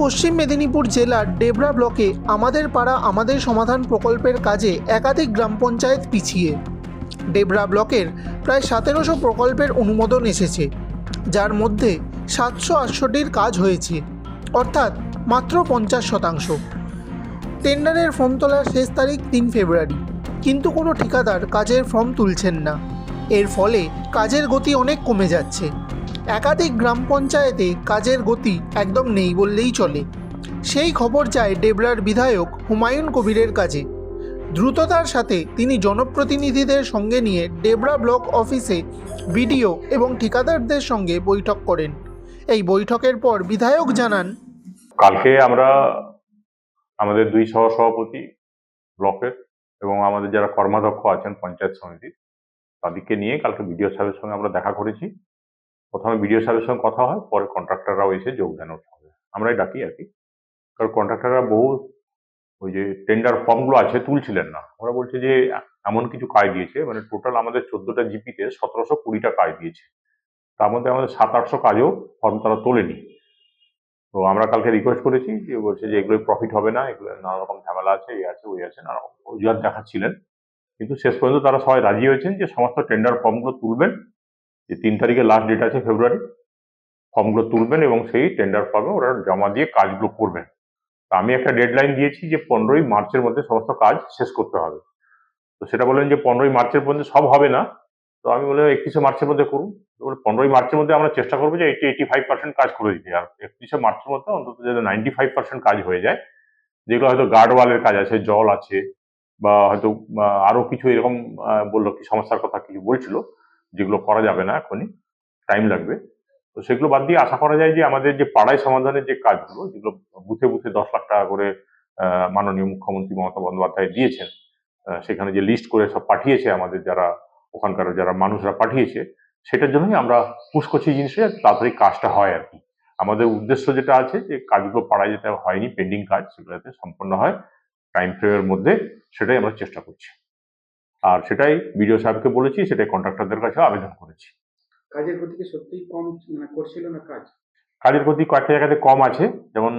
পশ্চিম মেদিনীপুর জেলার ডেবরা ব্লকে আমাদের পাড়া, আমাদের সমাধান প্রকল্পের কাজে একাধিক গ্রাম পঞ্চায়েত পিছিয়ে। ডেবরা ব্লকের প্রায় সতেরোশো প্রকল্পের অনুমোদন এসেছে, যার মধ্যে সাতশো আটষট্টির কাজ হয়েছে, অর্থাৎ মাত্র পঞ্চাশ শতাংশ। টেন্ডারের ফর্ম তোলার শেষ তারিখ তিন ফেব্রুয়ারি, কিন্তু কোনো ঠিকাদার কাজের ফর্ম তুলছেন না। এর ফলে কাজের গতি অনেক কমে যাচ্ছে। একাধিক গ্রাম পঞ্চায়েতে কাজের গতি একদম নেই বললেই চলে। সেই খবর যায় ডেবরার বিধায়ক হুমায়ুন কবিরের কাছে দ্রুততার সাথে তিনি জনপ্রতিনিধিদের সঙ্গে নিয়ে ডেবরা ব্লক অফিসে বিডিও এবং ঠিকাদারদের সঙ্গে বৈঠক করেন। এই বৈঠকের পর বিধায়ক জানান, কালকে আমরা আমাদের দুই সহ সভাপতি ব্লকের এবং আমাদের যারা কর্মাধ্যক্ষ আছেন পঞ্চায়েত সমিতির, তাদেরকে নিয়ে কালকে বিডিও সাহেবের সঙ্গে আমরা দেখা করেছি। প্রথমে বিডিও সাহেবের সঙ্গে কথা হয়, পরে কন্ট্রাক্টররাও এসে যোগদান হবে আমরাই ডাকি আর কি। কারণ কন্ট্রাক্টররা বহু ওই যে টেন্ডার ফর্মগুলো আছে তুলছিলেন না। ওরা বলছে যে, এমন কিছু কাজ দিয়েছে। মানে টোটাল আমাদের চোদ্দটা জিপিতে সতেরোশো কুড়িটা কাজ দিয়েছে। তার মধ্যে আমাদের সাত আটশো কাজও ফর্ম তারা তোলেনি। তো আমরা কালকে রিকোয়েস্ট করেছি যে বলছে যে এগুলোই প্রফিট হবে না, এগুলো নানা রকম ঝামেলা আছে এই আছে, ওই আছে নানা রকম অজুহাত দেখাচ্ছিলেন। কিন্তু শেষ পর্যন্ত তারা সবাই রাজি হয়েছেন যে, সমস্ত টেন্ডার ফর্মগুলো তুলবেন। যে তিন তারিখে লাস্ট ডেট আছে ফেব্রুয়ারি ফর্মগুলো তুলবেন এবং সেই টেন্ডার ফর্মে ওরা জমা দিয়ে কাজগুলো করবেন। তা আমি একটা ডেডলাইন দিয়েছি যে পনেরোই মার্চের মধ্যে সমস্ত কাজ শেষ করতে হবে। তো সেটা বললেন যে পনেরোই মার্চের মধ্যে সব হবে না। তো আমি বললাম একত্রিশে মার্চের মধ্যে করুন। পনেরোই মার্চের মধ্যে আমরা চেষ্টা করব যে এইটি এইটি ফাইভ পার্সেন্ট কাজ করে দিতে। আর একত্রিশে মার্চের মধ্যে অন্তত যাতে নাইনটি ফাইভ পার্সেন্ট কাজ হয়ে যায়। যেগুলো হয়তো গার্ড ওয়ালের কাজ আছে জল আছে বা হয়তো আহ, আরও কিছু এরকম বলল কি সমস্যার কথা কিছু বলছিল। যেগুলো করা যাবে না এখনই টাইম লাগবে। তো সেগুলো বাদ দিয়ে আশা করা যায় যে আমাদের যে পাড়ায় সমাধানের যে কাজগুলো, যেগুলো বুথে বুথে দশ লাখ টাকা করে মাননীয় মুখ্যমন্ত্রী মমতা বন্দ্যোপাধ্যায় দিয়েছেন সেখানে যে লিস্ট করে সব পাঠিয়েছে আমাদের যারা, ওখানকার যারা মানুষরা পাঠিয়েছে, সেটার জন্যই আমরা পুশ করছি তাড়াতাড়ি কাজটা হয় আর কি। আমাদের উদ্দেশ্য যেটা আছে যে কাজগুলো পাড়ায় যেটা হয়নি পেন্ডিং কাজ সেগুলো যাতে সম্পন্ন হয় টাইম ফ্রেমের মধ্যে, সেটাই আমরা চেষ্টা করছি। আর সেটাই বিডিও সাহেবকে বলেছি সেটাই কন্ট্রাক্টরদের কাছে আবেদন করেছি। কাজের গতিকে সত্যিই কম মানে করছিল না কাজ? কাজের গতি কয়েকটা জায়গাতে কম আছে যেমন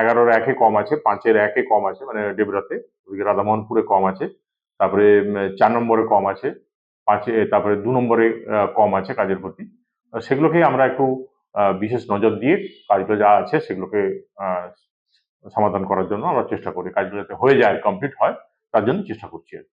এগারোর একে কম আছে পাঁচের একে কম আছে মানে ডেবরাতে ওদিকে রাধামোহনপুরে কম আছে তারপরে চার নম্বরে কম আছে পাঁচে তারপরে দু নম্বরে কম আছে কাজের গতি সেগুলোকে আমরা একটু বিশেষ নজর দিয়ে কাজগুলো যা আছে সেগুলোকে সমাধান করার জন্য আমরা চেষ্টা করি কাজগুলো যাতে হয়ে যায় কমপ্লিট হয় তার জন্য চেষ্টা করছি আর কি।